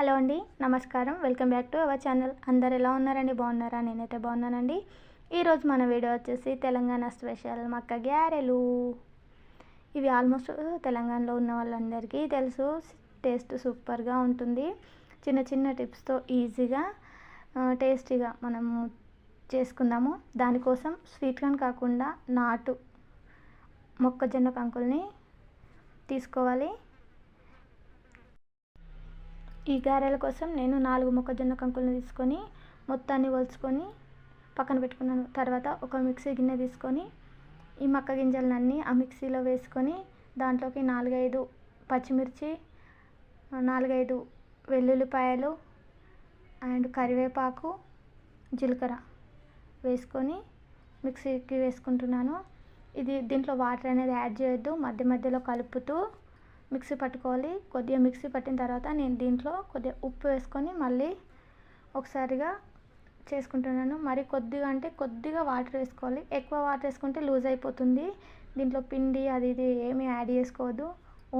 Hello అండి నమస్కారం. Welcome back to our channel. అందరు ఎలా ఉన్నారండి? బాగున్నారా? నేనైతే బాగున్నానండి. ఈరోజు మన వీడియో వచ్చేసి తెలంగాణ స్పెషల్ మక్క గ్యారెలు. ఇవి ఆల్మోస్ట్ తెలంగాణలో ఉన్న వాళ్ళందరికీ తెలుసు. టేస్ట్ సూపర్గా ఉంటుంది. చిన్న చిన్న టిప్స్తో ఈజీగా టేస్టీగా మనము చేసుకుందాము. దానికోసం స్వీట్ కార్న్ కాకుండా నాటు మొక్కజొన్న కంకుల్ని తీసుకోవాలి. ఈ గారెల కోసం నేను నాలుగు మొక్కజొన్న కంకులను తీసుకొని మొత్తాన్ని వలుచుకొని పక్కన పెట్టుకున్నాను. తర్వాత ఒక మిక్సీ గిన్నె తీసుకొని ఈ మక్క గింజలన్నీ ఆ మిక్సీలో వేసుకొని దాంట్లోకి నాలుగైదు పచ్చిమిర్చి నాలుగైదు వెల్లుల్లిపాయలు అండ్ కరివేపాకు జీలకర్ర వేసుకొని మిక్సీకి వేసుకుంటున్నాను. ఇది దీంట్లో వాటర్ అనేది యాడ్ చేయొద్దు. మధ్య మధ్యలో కలుపుతూ మిక్సీ పట్టుకోవాలి. కొద్దిగా మిక్సీ పట్టిన తర్వాత నేను దీంట్లో కొద్దిగా ఉప్పు వేసుకొని మళ్ళీ ఒకసారిగా చేసుకుంటున్నాను. మరి కొద్దిగా అంటే కొద్దిగా వాటర్ వేసుకోవాలి. ఎక్కువ వాటర్ వేసుకుంటే లూజ్ అయిపోతుంది. దీంట్లో పిండి అది ఇది ఏమీ యాడ్ చేసుకోవద్దు.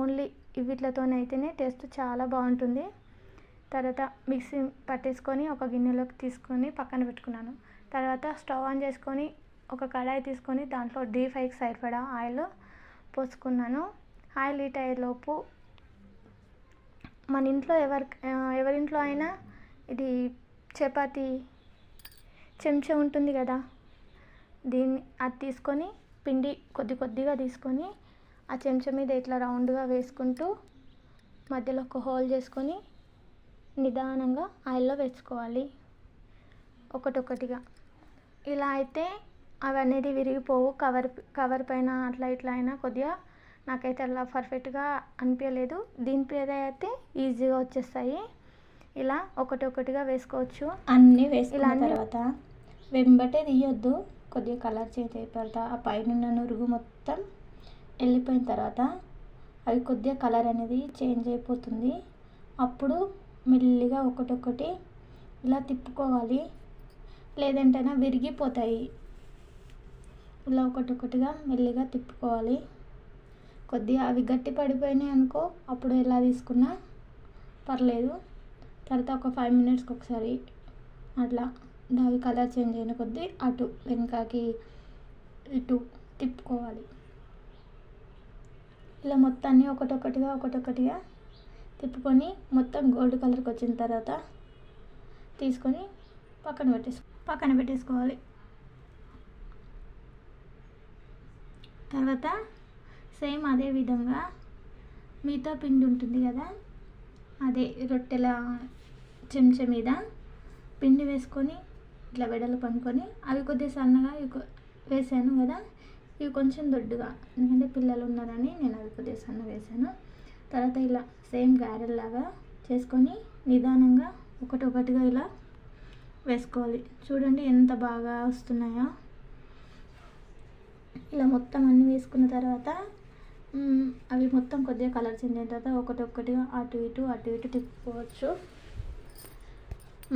ఓన్లీ వీటితోనైతేనే టేస్ట్ చాలా బాగుంటుంది. తర్వాత మిక్సీ పట్టేసుకొని ఒక గిన్నెలోకి తీసుకొని పక్కన పెట్టుకున్నాను. తర్వాత స్టవ్ ఆన్ చేసుకొని ఒక కడాయి తీసుకొని దాంట్లో డీప్ ఫ్రైకి సరిపడా ఆయిల్ పోసుకున్నాను. ఆయిల్ హీట్ అయ్యేలోపు మన ఇంట్లో ఎవరి ఎవరింట్లో అయినా ఇది చపాతి చెంచా ఉంటుంది కదా దీన్ని అది తీసుకొని పిండి కొద్ది కొద్దిగా తీసుకొని ఆ చెంచా మీద ఇట్లా రౌండ్గా వేసుకుంటూ మధ్యలో ఒక హోల్ చేసుకొని నిదానంగా ఆయిల్లో వేసుకోవాలి ఒకటొకటిగా. ఇలా అయితే అవి అనేది విరిగిపోవు కవర్ కవర్ పైన అట్లా ఇట్లా అయినా కొద్దిగా నాకైతే అలా పర్ఫెక్ట్గా అనిపించలేదు దీని మీద అయితే ఈజీగా వచ్చేస్తాయి. ఇలా ఒకటి ఒకటిగా వేసుకోవచ్చు. అన్నీ వేసుకున్న తర్వాత వెంబటే తీయొద్దు. కొద్దిగా కలర్ చేంజ్ అయిన తర్వాత ఆ పైన నురుగు మొత్తం వెళ్ళిపోయిన తర్వాత అవి కొద్దిగా కలర్ అనేది చేంజ్ అయిపోతుంది. అప్పుడు మెల్లిగా ఒకటొకటి ఇలా తిప్పుకోవాలి. లేదంటే విరిగిపోతాయి. ఇలా ఒకటొకటిగా మెల్లిగా తిప్పుకోవాలి. కొద్దిగా అవి గట్టి పడిపోయినాయి అనుకో అప్పుడు ఎలా తీసుకున్నా పర్లేదు. తర్వాత ఒక ఫైవ్ మినిట్స్కి ఒకసారి అట్లా దాని కలర్ చేంజ్ అయిన కొద్దీ అటు వెనకకి ఇటు తిప్పుకోవాలి. ఇలా మొత్తాన్ని ఒకటొకటిగా ఒకటొకటిగా తిప్పుకొని మొత్తం గోల్డ్ కలర్కి వచ్చిన తర్వాత తీసుకొని పక్కన పెట్టేసుకో పక్కన పెట్టేసుకోవాలి. తర్వాత సేమ్ అదే విధంగా మిగతా పిండి ఉంటుంది కదా అదే రొట్టెల చెంచా మీద పిండి వేసుకొని ఇట్లా వెడలు పనుకొని అవి కొద్దిగా సన్నగా వేసాను కదా ఇవి కొంచెం దొడ్డుగా. ఎందుకంటే పిల్లలు ఉన్నారని నేను అవి కొద్దిగా సన్న వేసాను. తర్వాత ఇలా సేమ్ గారెల్లాగా చేసుకొని నిదానంగా ఒకటి ఒకటిగా ఇలా వేసుకోవాలి. చూడండి ఎంత బాగా వస్తున్నాయో. ఇలా మొత్తం అన్నీ వేసుకున్న తర్వాత అవి మొత్తం కొద్దిగా కలర్ చేంజ్ అయిన తర్వాత ఒకటి ఒకటి అటు ఇటు అటు ఇటు తిప్పుకోవచ్చు.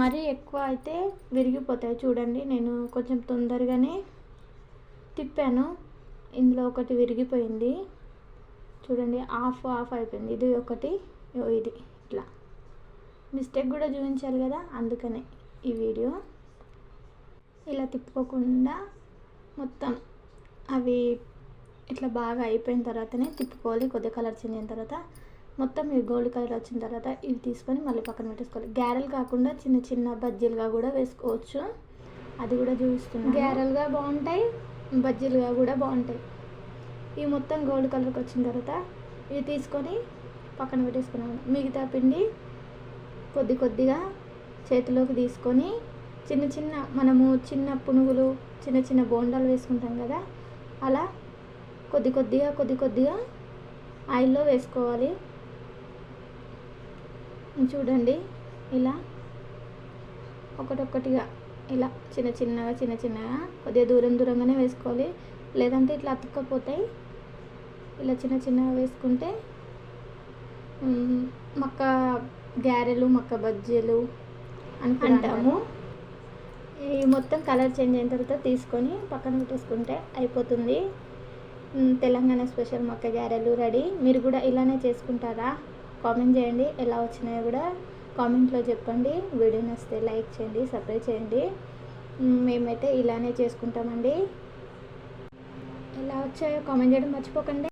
మరీ ఎక్కువ అయితే విరిగిపోతాయి. చూడండి నేను కొంచెం తొందరగానే తిప్పాను. ఇందులో ఒకటి విరిగిపోయింది. చూడండి ఆఫ్ ఆఫ్ అయిపోయింది. ఇది ఒకటి ఇది ఇట్లా. మిస్టేక్ కూడా చూపించాలి కదా అందుకనే ఈ వీడియో. ఇలా తిప్పుకోకుండా మొత్తం అవి ఇట్లా బాగా అయిపోయిన తర్వాతనే తిప్పుకోవాలి కొద్దిగా కలర్ చేంజ్ అయిన తర్వాత. మొత్తం ఇవి గోల్డ్ కలర్ వచ్చిన తర్వాత ఇవి తీసుకొని మళ్ళీ పక్కన పెట్టేసుకోవాలి. గ్యారెలు కాకుండా చిన్న చిన్న బజ్జీలుగా కూడా వేసుకోవచ్చు. అది కూడా చూపిస్తున్నాను. గ్యారెలుగా బాగుంటాయి బజ్జీలుగా కూడా బాగుంటాయి. ఇవి మొత్తం గోల్డ్ కలర్కి వచ్చిన తర్వాత ఇవి తీసుకొని పక్కన పెట్టేసుకున్నాను. మిగతా పిండి కొద్ది కొద్దిగా చేతిలోకి తీసుకొని చిన్న చిన్న మనము చిన్న పునుగులు చిన్న చిన్న బోండాలు వేసుకుంటాం కదా అలా కొద్ది కొద్దిగా కొద్ది కొద్దిగా ఆయిల్లో వేసుకోవాలి. చూడండి ఇలా ఒకటొక్కటిగా ఇలా చిన్న చిన్నగా చిన్న చిన్నగా కొద్దిగా దూరం దూరంగానే వేసుకోవాలి. లేదంటే ఇట్లా అతుక్కపోతాయి ఇలా చిన్న చిన్నగా వేసుకుంటే మక్క గారెలు మక్క బజ్జీలు అని అంటాము. ఈ మొత్తం కలర్ చేంజ్ అయిన తర్వాత తీసుకొని పక్కన పెట్టేసుకుంటే అయిపోతుంది. తెలంగాణ స్పెషల్ మొక్క గారెలు రెడీ. మీరు కూడా ఇలానే చేసుకుంటారా? కామెంట్ చేయండి. ఎలా వచ్చినాయో కూడా కామెంట్లో చెప్పండి. వీడియో నచ్చితే లైక్ చేయండి సబ్స్క్రైబ్ చేయండి. మేమైతే ఇలానే చేసుకుంటామండి. ఎలా వచ్చాయో కామెంట్ చేయడం మర్చిపోకండి.